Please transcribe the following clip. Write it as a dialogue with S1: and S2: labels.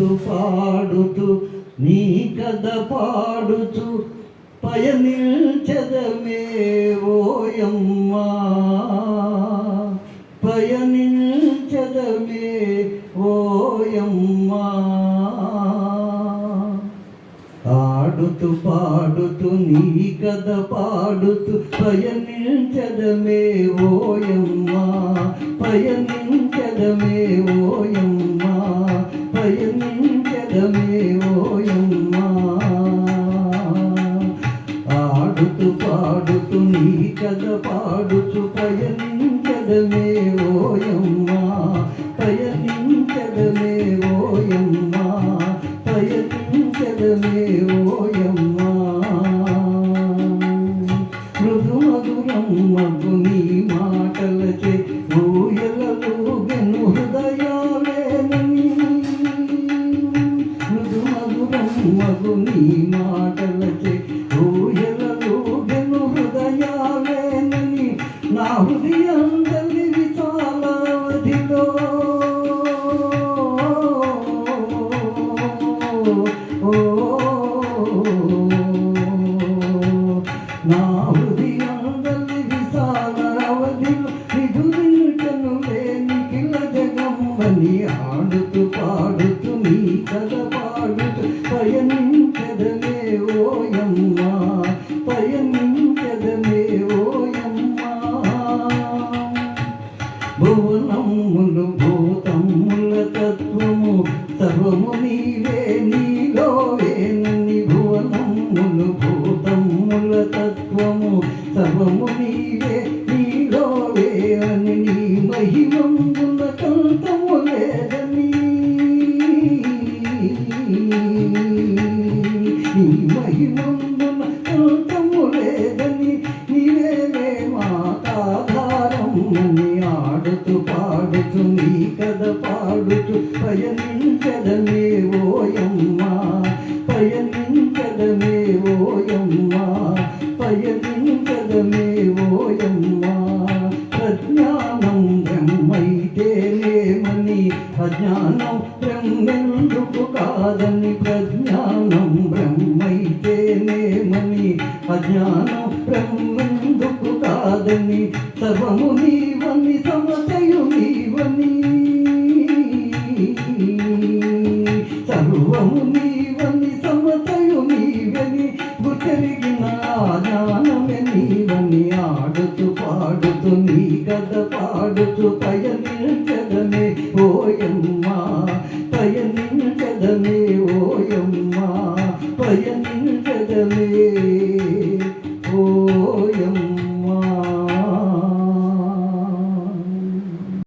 S1: పాడుతూ నీ కథ పాడుతూ పయనించదమే ఓయమ్మా. పయనించదమే ఓయమ్మా. ఆడుతూ పాడుతూ నీ కథ పాడుతూ పయనించదమే ఓయమ్మా. పయనించదమే ఓయమ్మా. పయనించదమే ఆడుతూ పాడుతూ నీ కథ పాడుతూ పయనించదమే ఓయమ్మా. పయనించదమే మృదు మధురం మగు నీ మాటలచే మగు నీ మాటలచే ఊయలలుగెను హృదయాలేనని నా హృదయం తల్లి విశాలావధిలో నా హృదయందలి విశాల అవధిలో నిధులించను లేని కిల జగమ్మని ఆడుతూ పాడుతూ నీ కథ నీ మహిమందుల లేదని నీ మహిమందుల కంతము లేదని నీవేలే మాతాధారం ఆడుతూ పాడుతూ నీ కథ పాడుతూ పయనించదమే ఓయమ్మా. పయనించదమే ఓయమ్మా. పయని కాదని ప్రజ్ఞానం బ్రహ్మైతేనేమని అజ్ఞానం బ్రహ్మెందుకు కాదని సర్వము నీవని సమతయు నీవని. సర్వము నీవని సమతయు నీవని. గుర్తెరిగిన జ్ఞానమే నీవని. ఆడుతూ పాడుతూ నీ కథ పాడుతూ పయనించ